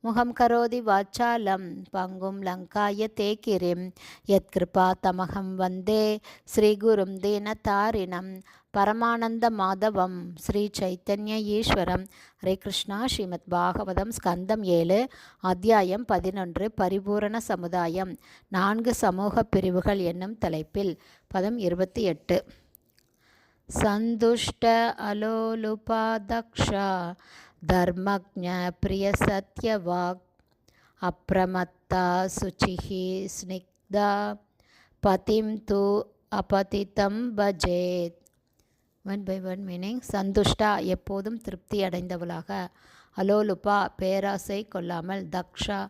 முகம் கரோதி வாச்சாலம் பங்கும் லங்காய தேக்கிரிம். யத்கிருபா தமகம் வந்தே ஸ்ரீகுரும் தீனதாரிணம் பரமானந்த மாதவம் ஸ்ரீ சைத்தன்ய ஈஸ்வரம். ஹரே கிருஷ்ணா ஸ்ரீமத் பாகவதம் ஸ்கந்தம் ஏழு அத்தியாயம் பதினொன்று பரிபூரண சமுதாயம். நான்கு சமூக பிரிவுகள் என்னும் தலைப்பில் பதம் இருபத்தி எட்டு. சந்துஷ்ட அலோலுபாதக்ஷா தர்மஜ பிரிய சத்யவாக் அப்ரமத்தா சுச்சிஹி ஸ்னிக்தா பதிம் து அபதிதம் பஜேத். ஒன் பை ஒன் மீனிங் சந்துஷ்டா எப்போதும் திருப்தி அடைந்தவளாக. அலோலுபா பேராசை கொள்ளாமல் தக்ஷா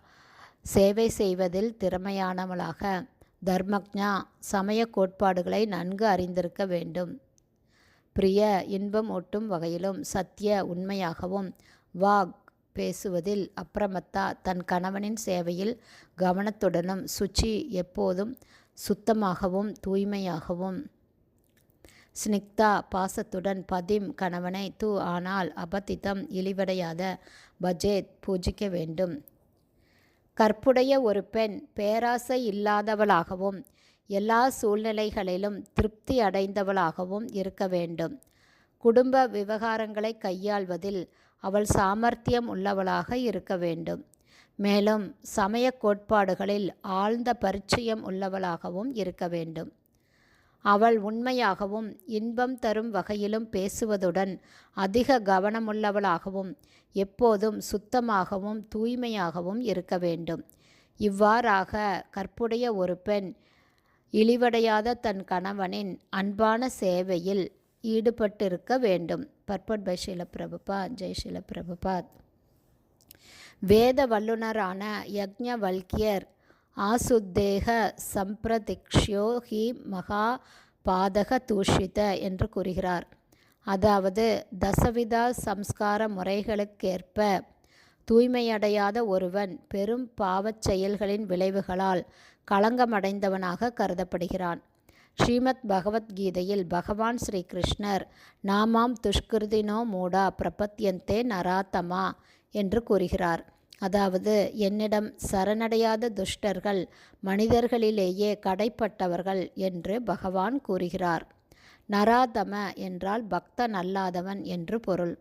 சேவை செய்வதில் திறமையானவளாக. தர்மக்ஞா சமய கோட்பாடுகளை நன்கு அறிந்திருக்க வேண்டும். பிரிய இன்பம் ஒட்டும் வகையிலும் சத்திய உண்மையாகவும் வாக் பேசுவதில் அப்ரமத்தா தன் கணவனின் சேவையில் கவனத்துடனும் சுச்சி எப்போதும் சுத்தமாகவும் தூய்மையாகவும். ஸ்னிக்தா பாசத்துடன் பதிம் கணவனை தூ ஆனால் அபத்திதம் இழிவடையாத பஜேத் பூஜிக்க வேண்டும். கற்புடைய ஒரு பெண் பேராசை இல்லாதவளாகவும் எல்லா சூழ்நிலைகளிலும் திருப்தி அடைந்தவளாகவும் இருக்க வேண்டும். குடும்ப விவகாரங்களை கையாள்வதில் அவள் சாமர்த்தியம் உள்ளவளாக இருக்க வேண்டும். மேலும் சமய கோட்பாடுகளில் ஆழ்ந்த பரிச்சயம் உள்ளவளாகவும் இருக்க வேண்டும். அவள் உண்மையாகவும் இன்பம் தரும் வகையிலும் பேசுவதுடன் அதிக கவனமுள்ளவளாகவும் எப்போதும் சுத்தமாகவும் தூய்மையாகவும் இருக்க வேண்டும். இவ்வாறாக கற்புடைய ஒரு பெண் இழிவடையாத தன் கணவனின் அன்பான சேவையில் ஈடுபட்டிருக்க வேண்டும். Purport by Srila Jai Srila Prabhupada. வேத வல்லுனரான யக்ஞவல்கியர் ஆசுத்தேக சம்பிரதிக்ஷோ ஹி மகா பாதக தூஷித என்று கூறுகிறார். அதாவது தசவிதா சம்ஸ்கார முறைகளுக்கேற்ப தூய்மையடையாத ஒருவன் பெரும் பாவச் செயல்களின் விளைவுகளால் களங்கமடைந்தவனாக கருதப்படுகிறான். ஸ்ரீமத் பகவத்கீதையில் பகவான் ஸ்ரீ கிருஷ்ணர் நாமாம் துஷ்கிருதினோ மூடா பிரபத்யந்தே நராத்தமா என்று கூறுகிறார். அதாவது என்னிடம் சரணடையாத துஷ்டர்கள் மனிதர்களிலேயே கடைப்பட்டவர்கள் என்று பகவான் கூறுகிறார். நராதம என்றால் பக்தன் அல்லாதவன் என்று பொருள்.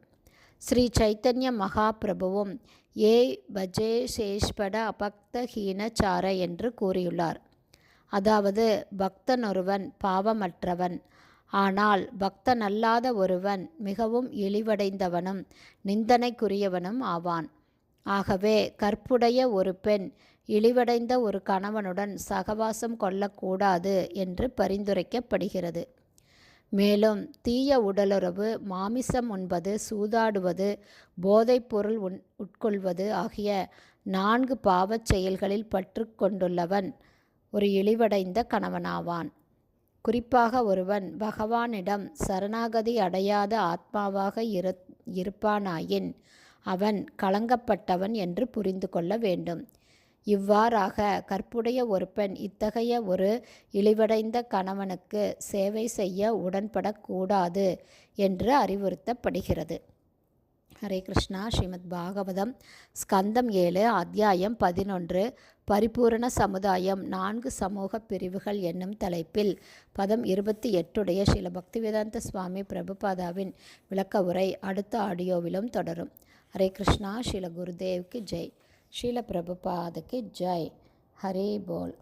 ஸ்ரீ சைத்தன்ய மகாபிரபுவும் ஏ. பஜே சேஷ்பட அபக்தஹீனச்சார என்று கூறியுள்ளார். அதாவது பக்தனொருவன் பாவமற்றவன். ஆனால் பக்தனல்லாத ஒருவன் மிகவும் இழிவடைந்தவனும் நிந்தனைக்குரியவனும் ஆவான். ஆகவே கற்புடைய ஒரு பெண் இழிவடைந்த ஒரு கணவனுடன் சகவாசம் கொள்ளக்கூடாது என்று பரிந்துரைக்கப்படுகிறது. மேலும் தீய உடலுறவு மாமிசம் உண்பது சூதாடுவது போதைப்பொருள் உண் உட்கொள்வது ஆகிய நான்கு பாவச் செயல்களில் பற்று கொண்டுள்ளவன் ஒரு இழிவடைந்த கணவனாவான். குறிப்பாக ஒருவன் பகவானிடம் சரணாகதி அடையாத ஆத்மாவாக இரு இருப்பானாயின் அவன் களங்கப்பட்டவன் என்று புரிந்து கொள்ள வேண்டும். இவ்வாறாக கற்புடைய ஒரு பெண் இத்தகைய ஒரு இழிவடைந்த கணவனுக்கு சேவை செய்ய உடன்படக்கூடாது என்று அறிவுறுத்தப்படுகிறது. ஹரே கிருஷ்ணா. ஸ்ரீமத் பாகவதம் ஸ்கந்தம் ஏழு அத்தியாயம் பதினொன்று பரிபூரண சமுதாயம் நான்கு சமூக பிரிவுகள் என்னும் தலைப்பில் பதம் இருபத்தி எட்டுடைய ஸ்ரீல பக்திவேதாந்த சுவாமி பிரபுபாதாவின் விளக்க உரை அடுத்த ஆடியோவிலும் தொடரும். ஹரே கிருஷ்ணா. ஸ்ரீல குருதேவ்க்கு ஜெய். ஷீல பிரபுபாதுக்கு ஜெய். ஹரே போல்.